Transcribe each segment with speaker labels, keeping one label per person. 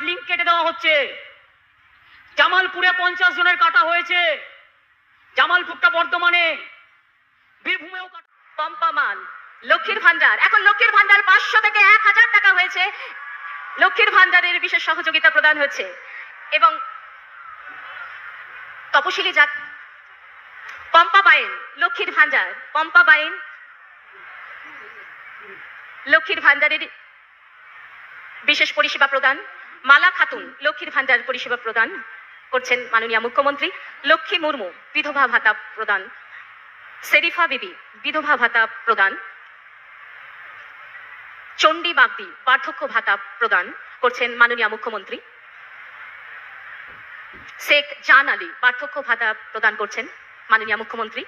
Speaker 1: Card link কেটে দেওয়া হচ্ছে। জামালপুরে পঞ্চাশ জনের কাটা হয়েছে। জামালপুরটা বর্ধমানে। বীরভূমেও কাটা।
Speaker 2: পম্পা মাল, লক্ষ্মীর ভান্ডার এখন লক্ষ্মীর ভান্ডার পাঁচশো থেকে এক হাজার টাকা হয়েছে। লক্ষ্মীর ভান্ডারের বিশেষ সহযোগিতা প্রদান হচ্ছে। এবং তপশিলি জাত পম্পা বাইন, লক্ষ্মীর ভান্ডার পম্পা বাইন, লক্ষ্মীর ভান্ডারের বিশেষ পরিষেবা প্রদান। মালা খাতুন, লক্ষ্মীর ভান্ডার পরিষেবা প্রদান করছেন মাননীয় মুখ্যমন্ত্রী। লক্ষ্মী মুর্মু, বিধবা ভাতা প্রদান। সেরিফা বিবি, বিধবা ভাতা প্রদান। চণ্ডী বাগদি, বার্ধক্য ভাতা প্রদান করছেন মাননীয় মুখ্যমন্ত্রী। শেখ জান আলী, বার্ধক্য ভাতা প্রদান করছেন মাননীয় মুখ্যমন্ত্রী।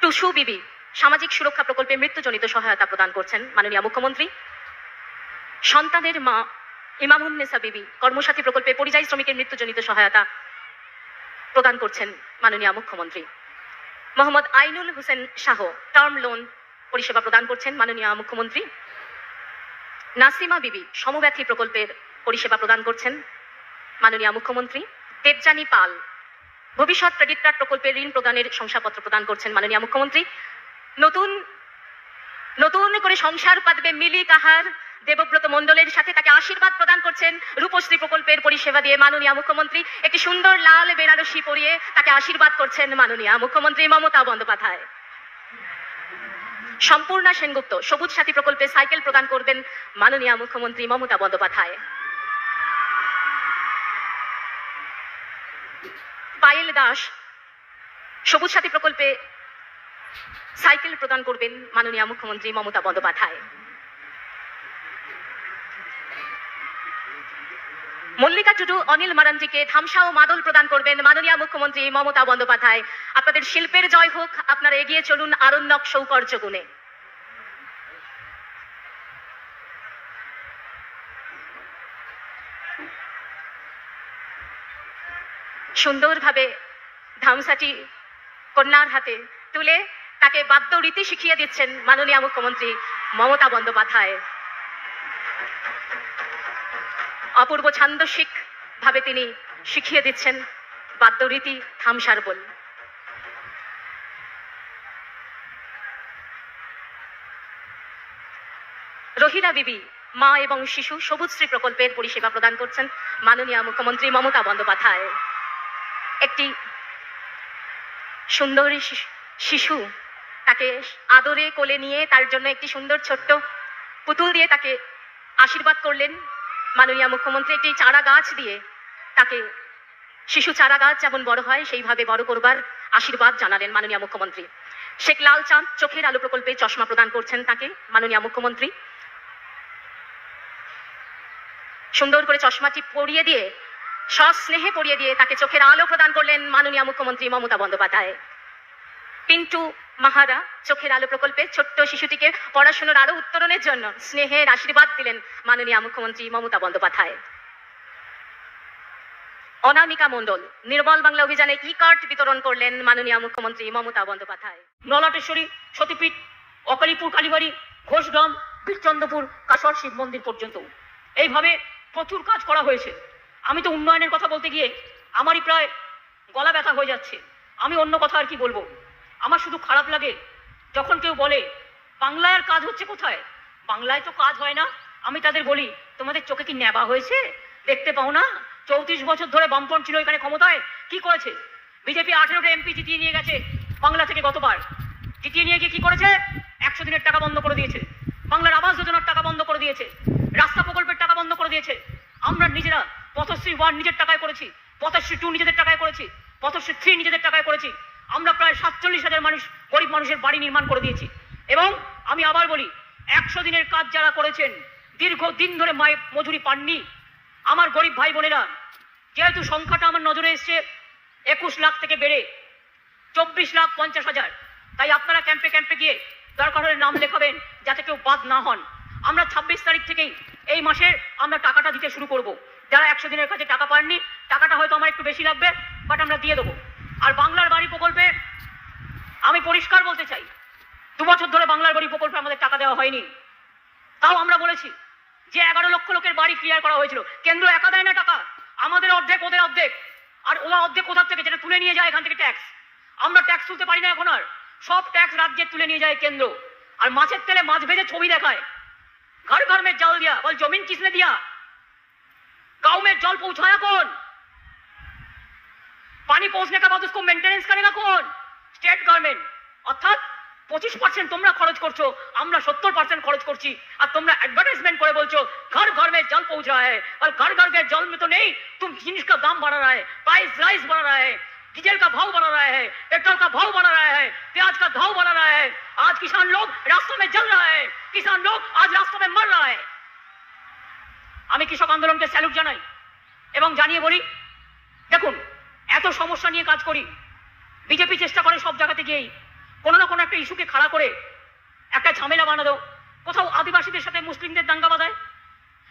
Speaker 2: টুসু বিবি, সামাজিক সুরক্ষা প্রকল্পে মৃত্যুজনিত সহায়তা প্রদান করছেন মাননীয় মুখ্যমন্ত্রী। সন্তানের মা ইমামুন্নেসা বিবি কর্মসাথী প্রকল্পে পরিযায়ী শ্রমিকের মৃত্যুজনিত সহায়তা প্রদান করছেন মাননীয় মুখ্যমন্ত্রী। মোহাম্মদ আইনুল হোসেন শাহ টার্ম লোন পরিষেবা প্রদান করছেন মাননীয় মুখ্যমন্ত্রী। নাসিমা বিবি সমব্যথী প্রকল্পের পরিষেবা প্রদান করছেন মাননীয় মুখ্যমন্ত্রী। দেবযানী পাল ভবিষ্যৎ ক্রেডিট কার্ড প্রকল্পের ঋণ প্রদানের শংসাপত্র প্রদান করছেন মাননীয় মুখ্যমন্ত্রী। নতুন নতুন করে সংসার পাতবে মিলি কাহার দেবব্রত মণ্ডলের সাথে তাকে আশীর্বাদ প্রদান করছেন রূপশ্রী প্রকল্পের পরিষেবা দিয়ে মাননীয় মুখ্যমন্ত্রী। একটি সুন্দর লাল বেনারসি পরিয়ে তাকে আশীর্বাদ করছেন মাননীয় মুখ্যমন্ত্রী মমতা বন্দ্যোপাধ্যায়। সম্পূর্ণা সেনগুপ্ত, সবুজ সাথী প্রকল্পে সাইকেল প্রদান করবেন মাননীয় মুখ্যমন্ত্রী মমতা বন্দ্যোপাধ্যায়। পায়েল দাস, সবুজ সাথী প্রকল্পে সাইকেল প্রদান করবেন মাননীয় মুখ্যমন্ত্রী মমতা বন্দ্যোপাধ্যায়। মল্লিকা টুডু অনিল মারান্ডিকে ধামসা ও মাদল প্রদান করবেন মাননীয় মুখ্যমন্ত্রী মমতা বন্দ্যোপাধ্যায়। আপনাদের শিল্পের জয় হোক, আপনারা এগিয়ে চলুন আরণ্যক সৌকর্য গুণে। সুন্দরভাবে ধামসাটি কন্যার হাতে তুলে তাকে বাদ্য রীতি শিখিয়ে দিচ্ছেন মাননীয় মুখ্যমন্ত্রী মমতা বন্দ্যোপাধ্যায়। অপূর্ব ছান্দসিক ভাবে তিনি শিখিয়ে দিচ্ছেন বাদ্যরীতি থামসার বল। রহিলা বিবি, মা এবং শিশু সবুজশ্রী প্রকল্পের পরিষেবা প্রদান করছেন মাননীয় মুখ্যমন্ত্রী মমতা বন্দ্যোপাধ্যায়। একটি সুন্দরী শিশু- তাকে আদরে কোলে নিয়ে তার জন্য একটি সুন্দর ছোট্ট পুতুল দিয়ে তাকে আশীর্বাদ করলেন। মাননীয় মুখ্যমন্ত্রী, একটি চারা গাছ দিয়ে তাকে, শিশু চারা গাছ যেমন বড় হয়, সেইভাবে বড় করবার আশীর্বাদ জানালেন মাননীয় মুখ্যমন্ত্রী। শেখ লাল চাঁদ চোখের আলো প্রকল্পে চশমা প্রদান করছেন তাকে, মাননীয় মুখ্যমন্ত্রী। সুন্দর করে চশমাটি পরিয়ে দিয়ে, সস্নেহে পরিয়ে দিয়ে তাকে চোখের আলো প্রদান করলেন মাননীয় মুখ্যমন্ত্রী মমতা বন্দ্যোপাধ্যায়। পিন্টু মাহারা চোখের আলো প্রকল্পে ছোট্ট শিশুটিকে পড়াশোনার আরও উত্তরণের জন্য স্নেহের আশীর্বাদ দিলেন মাননীয় মুখ্যমন্ত্রী মমতা বন্দ্যোপাধ্যায়। অনামিকা মণ্ডল, নির্মল বাংলা অভিযানে ই কার্ড বিতরণ করলেন মাননীয় মুখ্যমন্ত্রী মমতা বন্দ্যোপাধ্যায়।
Speaker 1: নলাটেশ্বরী, সতীপীঠ, অকালীপুর, কালীবাড়ি, ঘোষগ্রাম, বীরচন্দ্রপুর, কাশর, শিব মন্দির পর্যন্ত। এইভাবে প্রচুর কাজ করা হয়েছে। আমি তো উন্নয়নের কথা বলতে গিয়ে আমারই প্রায় গলা ব্যথা হয়ে যাচ্ছে। আমি অন্য কথা আর কি বলব? আমার শুধু খারাপ লাগে যখন কেউ বলে, বাংলায় আর কাজ হচ্ছে কোথায়? বাংলায় তো কাজ হয় না। আমি তাদের বলি, তোমাদের চোখে কি নেবা হয়েছে? দেখতে পাও না? চৌত্রিশ বছর ধরে বামপন ছিল এখানে ক্ষমতায়। কি করেছে? বিজেপি আঠেরোটা এমপি জিতিয়ে নিয়ে গেছে বাংলা থেকে গতবার। জিতিয়ে নিয়ে গিয়ে কি করেছে? একশো দিনের টাকা বন্ধ করে দিয়েছে। বাংলার আবাস যোজনার টাকা বন্ধ করে দিয়েছে। রাস্তা প্রকল্পের টাকা বন্ধ করে দিয়েছে। আমরা নিজেরা পথশ্রী ওয়ান নিজের টাকায় করেছি পথশ্রী টু নিজেদের টাকায় করেছি পথশ্রী থ্রি নিজেদের টাকায় করেছি। আমরা প্রায় সাতচল্লিশ হাজার মানুষ, গরিব মানুষের বাড়ি নির্মাণ করে দিয়েছি। এবং আমি আবার বলি, একশো দিনের কাজ যারা করেছেন দীর্ঘ দিন ধরে মায়ের মজুরি পাননি। আমার গরিব ভাই বোনেরা, যেহেতু সংখ্যাটা আমার নজরে এসছে, একুশ লাখ থেকে বেড়ে চব্বিশ লাখ পঞ্চাশ হাজার। তাই আপনারা ক্যাম্পে ক্যাম্পে গিয়ে দরকার হলে নাম লেখাবেন, যাতে কেউ বাদ না হন। আমরা ছাব্বিশ তারিখ থেকেই এই মাসের আমরা টাকাটা দিতে শুরু করব। যারা একশো দিনের কাছে টাকা পাননি, টাকাটা হয়তো আমার একটু বেশি লাগবে বাট আমরা দিয়ে দেবো। আর বাংলার বাড়ি প্রকল্পে আমি পরিষ্কার বলতে চাই দু বছর ধরে বাংলার বাড়ি প্রকল্পে আমাদের টাকা দেওয়া হয়নি তাও আমরা বলেছি যে এগারো লক্ষ লোকের বাড়ি ক্লিয়ার করা হয়েছিল কেন্দ্র একা দেয় না টাকা আমাদের অর্ধেক ওদের অর্ধেক আর ওরা অর্ধেক কোথার থেকে যেটা তুলে নিয়ে যায় এখান থেকে ট্যাক্স আমরা ট্যাক্স তুলতে পারি না এখন আর সব ট্যাক্স রাজ্যে তুলে নিয়ে যায় কেন্দ্র আর মাছের তেলে মাছ ভেজে ছবি দেখায় घर घर में जल दिया बोल जमीन किसने दिया गांव में जल पहुंचाया कौन पानी पहुंचने के बाद उसको मेंटेनेंस करेगा कौन स्टेट गवर्नमेंट अर्थात পঁচিশ পার্সেন্ট তোমরা খরচ করছ, আমরা সত্তর পার্সেন্ট খরচ করছি, আর তোমরা অ্যাডভার্টাইজমেন্ট করে বলছো, ঘর ঘর মে জল পৌঁছ রা হ্যাঁ আর ঘর ঘর কে জল মে তো নেই, তুম জিনিস কা দাম বাড়া রা হ্যাঁ প্রাইস রাইস বাড়া রা হ্যাঁ डीजल का भाव बढ़ा रहा है पेट्रोल का भाव बढ़ा रहा है प्याज का भाव बढ़ा रहा है आज किसान लोग रास्तों में जल रहा है किसान लोग आज रास्तों में मर रहा है আমি কৃষক আন্দোলনকে স্যালুট জানাই এবং জানিয়ে বলি, দেখুন এত সমস্যা নিয়ে কাজ করি। বিজেপি চেষ্টা করে সব জায়গাতে গিয়েই। কোনো না কোনো একটা ইস্যুকে খাড়া করে একটা ঝামেলা বানানো কোথাও আদিবাসীদের সাথে মুসলিমদের দাঙ্গা বাঁধায়।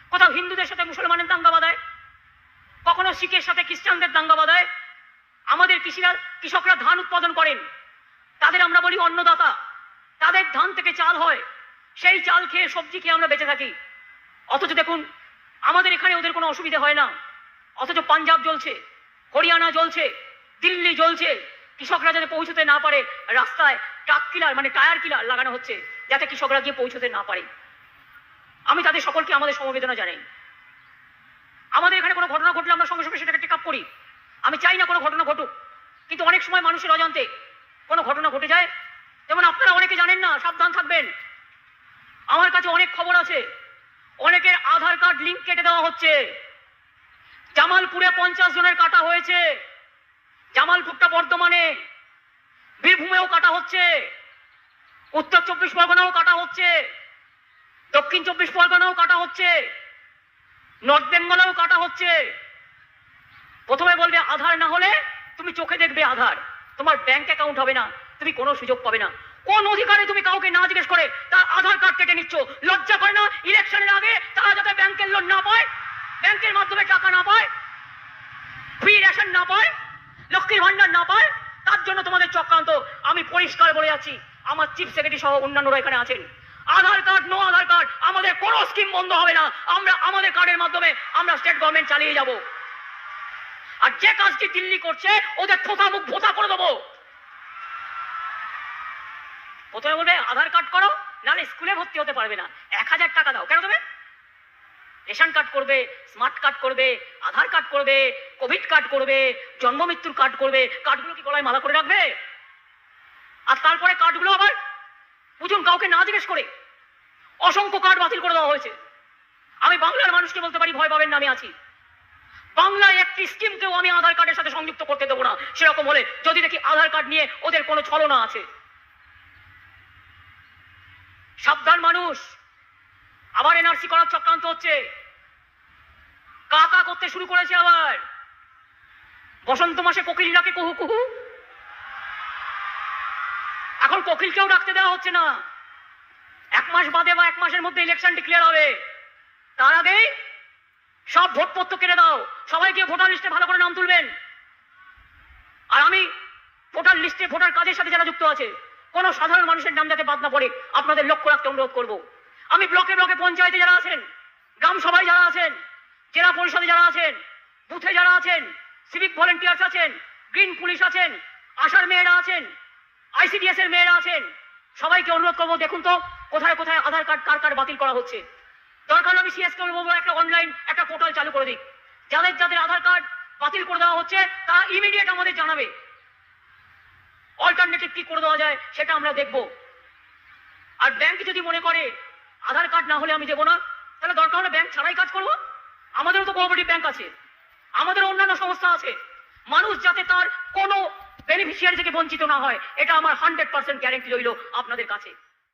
Speaker 1: কোথাও হিন্দুদের সাথে মুসলমানের দাঙ্গা বাঁধায়। কখনো শিখের সাথে খ্রিস্টানদের দাঙ্গা বাঁধায়। আমাদের কৃষিরা, কৃষকরা ধান উৎপাদন করেন। তাদের আমরা বলি অন্নদাতা। তাদের ধান থেকে চাল হয়। সেই চাল খেয়ে সবজি খেয়ে আমরা বেঁচে থাকি। অথচ দেখুন, আমাদের এখানে ওদের কোনো অসুবিধা হয় না। অথচ পাঞ্জাব জ্বলছে। হরিয়ানা জ্বলছে, দিল্লি জ্বলছে। কৃষকরা যাতে পৌঁছতে না পারে, রাস্তায় ট্রাক কিলার মানে টায়ার কিলার লাগানো হচ্ছে, যাতে কৃষকরা গিয়ে পৌঁছতে না পারে। আমি তাদের সকলকে আমাদের সমবেদনা জানাই। আমাদের এখানে কোনো ঘটনা ঘটলে আমরা সঙ্গে সঙ্গে সেটাকে টেক করি। আমি চাই না কোনো ঘটনা ঘটুক। কিন্তু অনেক সময় মানুষের অজান্তে কোনো ঘটনা ঘটে যায়। যেমন আপনারা অনেকে জানেন না, সাবধান থাকবেন। আমার কাছে অনেক খবর আছে। অনেকের আধার কার্ড লিঙ্ক কেটে দেওয়া হচ্ছে। জামালপুরে পঞ্চাশ জনের কাটা হয়েছে। জামালপুরটা বর্ধমানে, বীরভূমেও কাটা হচ্ছে। উত্তর চব্বিশ পরগনাও কাটা হচ্ছে। দক্ষিণ চব্বিশ পরগনাও কাটা হচ্ছে। নর্থ বেঙ্গলেও কাটা হচ্ছে। প্রথমে বলবে আধার না হলে তুমি চোখে দেখবে আধার। তোমার ব্যাংক অ্যাকাউন্ট হবে না, তুমি কোনো সুযোগ পাবে না। কোন অধিকারে তুমি কাউকে না জিজ্ঞেস করে, তার আধার কার্ড কেটে নিচ্ছ। লজ্জা করে না ইলেকশনের আগে তারা যাতে ব্যাংকের লোন না পায় ব্যাংকের মাধ্যমে টাকা না পায় ফ্রি রেশন না পায়, লক্ষ্মীর ভান্ডার না পায়, তার জন্য তোমাদের চক্রান্ত। আমি পরিষ্কার বলে যাচ্ছি আমার চিফ সেক্রেটারি সহ অন্যান্যরা এখানে আছেন। Aadhaar card no Aadhaar card আমাদের কোনো স্কিম বন্ধ হবে না। আমরা আমাদের কার্ডের মাধ্যমে আমরা স্টেট গভর্নমেন্ট চালিয়ে যাব। আর যে কাজটি দিল্লি করছে, ওদের থোতা মুখ ভোতা করে দেবো। প্রথমে বলবে, আধার কার্ড করো, নাহলে স্কুলে ভর্তি হতে পারবে না। এক হাজার টাকা দাও। কেন দেবে? রেশন কার্ড করবে, স্মার্ট কার্ড করবে, আধার কার্ড করবে, কোভিড কার্ড করবে, জন্ম মৃত্যুর কার্ড করবে, কার্ডগুলো কি গলায় মালা করে রাখবে? আর তারপরে কার্ডগুলো আবার বুঝুন কাউকে না জিজ্ঞেস করে, অসংখ্য কার্ড বাতিল করে দেওয়া হয়েছে। আমি বাংলার মানুষকে বলতে পারি, ভয় পাবেন না, আমি আছি। বাংলায় একটি স্কিমকেও আমি আধার কার্ডের সাথে সংযুক্ত করতে দেবো না। সেরকম হলে যদি দেখি আধার কার্ড নিয়ে ওদের কোনো ছলনা আছে। সাবধান মানুষ। আবার এনআরসি করার চক্রান্ত হচ্ছে। কাকা করতে শুরু করেছে আবার। বসন্ত মাসে কোকিল ডাকে কুহু কুহু। এখন কোকিলকেও ডাকতে দেওয়া হচ্ছে না। এক মাস বাদে বা এক মাসের মধ্যে ইলেকশন ডিক্লেয়ার হবে। তার আগেই সব ভোটপত্র কেটে দাও। সবাই গিয়ে ভোটার লিস্টে ভালো করে নাম তুলবেন। আর আমি ভোটার লিস্টে ভোটার কাজের সাথে যারা যুক্ত আছে, কোন সাধারণ মানুষের নাম যাতে বাদ না পড়ে, আপনাদের লক্ষ্য রাখতে অনুরোধ করব। আমি ব্লকে ব্লকে পঞ্চায়েতে যারা আছেন, গ্রাম সভায় যারা আছেন, জেলা পরিষদে যারা আছেন, বুথে যারা আছেন সিভিক ভলেন্টিয়ার্স আছেন গ্রিন পুলিশ আছেন, আশার মেয়েরা আছেন আইসিডিএস এর মেয়েরা আছেন, সবাইকে অনুরোধ করব, দেখুন তো কোথায় কোথায় আধার কার্ড কার কার বাতিল করা হচ্ছে। দরকার আমি সিএস কে বলব, একটা অনলাইন একটা পোর্টাল চালু করে দিক। যাদের যাদের আধার কার্ড বাতিল করে দেওয়া হচ্ছে, তারা ইমিডিয়েট আমাদের জানাবে। অল্টারনেটিভ কি করে দেওয়া যায়, সেটা আমরা দেখব। আর ব্যাংক যদি মনে করে আধার কার্ড না হলে আমি দেবো না। তাহলে দরকার হলে ব্যাংক ছাড়াই কাজ করব। আমাদেরও তো কোঅপারেটিভ ব্যাংক আছে। আমাদের অন্যান্য সংস্থা আছে। মানুষ যাতে তার কোনো বেনিফিশিয়ারি থেকে বঞ্চিত না হয়, এটা আমার হান্ড্রেড পার্সেন্ট গ্যারেন্টি রইল আপনাদের কাছে।